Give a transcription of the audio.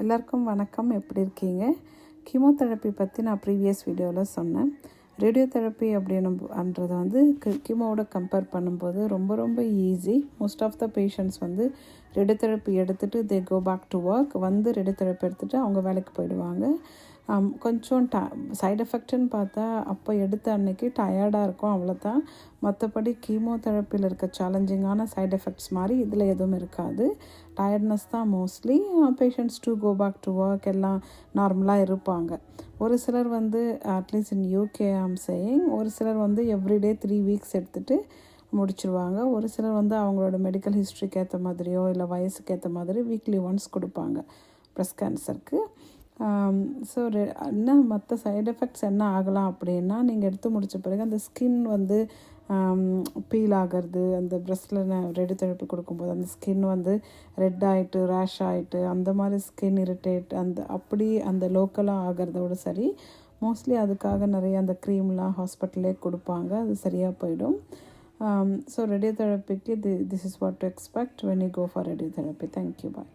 எல்லாருக்கும் வணக்கம். எப்படி இருக்கீங்க? கீமோதெரப்பி பற்றி நான் ப்ரீவியஸ் வீடியோவில் சொன்னேன். ரேடியோ தெரப்பி அப்படின்னுன்றது வந்து கீமோவோட கம்பேர் பண்ணும்போது ரொம்ப ரொம்ப easy most of the patients வந்து ரேடியோ தெரப்பி எடுத்துகிட்டு they go back to work வந்து ரேடியோ தெரப்பி எடுத்துகிட்டு அவங்க வேலைக்கு போயிடுவாங்க. கொஞ்சம் ட சைடு எஃபெக்ட்டுன்னு பார்த்தா அப்போ எடுத்த அன்னைக்கு டயர்டாக இருக்கும் அவ்வளோதான் மற்றபடி கீமோதெரப்பியில் இருக்க சேலஞ்சிங்கான சைடு எஃபெக்ட்ஸ் மாதிரி இதில் எதுவும் இருக்காது. டயர்ட்னஸ் தான் mostly patients to go back to work எல்லாம் நார்மலாக இருப்பாங்க. ஒரு சிலர் வந்து at least in UK am saying ஒரு சிலர் வந்து எவ்ரிடே த்ரீ வீக்ஸ் எடுத்துகிட்டு முடிச்சிருவாங்க. ஒரு சிலர் வந்து அவங்களோட மெடிக்கல் ஹிஸ்ட்ரிக்கு ஏற்ற மாதிரியோ இல்லை வயசுக்கு ஏற்ற மாதிரி வீக்லி ஒன்ஸ் கொடுப்பாங்க. ப்ரெஸ்ட் கேன்சருக்கு ஸோ என்ன மற்ற சைடு எஃபெக்ட்ஸ் என்ன ஆகலாம் அப்படின்னா நீங்கள் எடுத்து முடித்த பிறகு அந்த ஸ்கின் வந்து பீல் ஆகிறது அந்த ப்ரெஸ்ட்டில் ரெடி தெரப்பி கொடுக்கும்போது அந்த ஸ்கின் வந்து ரெட் ஆகிட்டு ரேஷ் ஆகிட்டு அந்த மாதிரி ஸ்கின் இரிட்டேட் அந்த அப்படி அந்த லோக்கலாக ஆகிறதோட சரி மோஸ்ட்லி அதுக்காக நிறைய அந்த க்ரீம்லாம் ஹாஸ்பிட்டல்லே கொடுப்பாங்க அது சரியாக போயிடும். ஸோ ரேடியோ தெரப்பிக்கு the this is what to expect when you go for radiotherapy thank you bye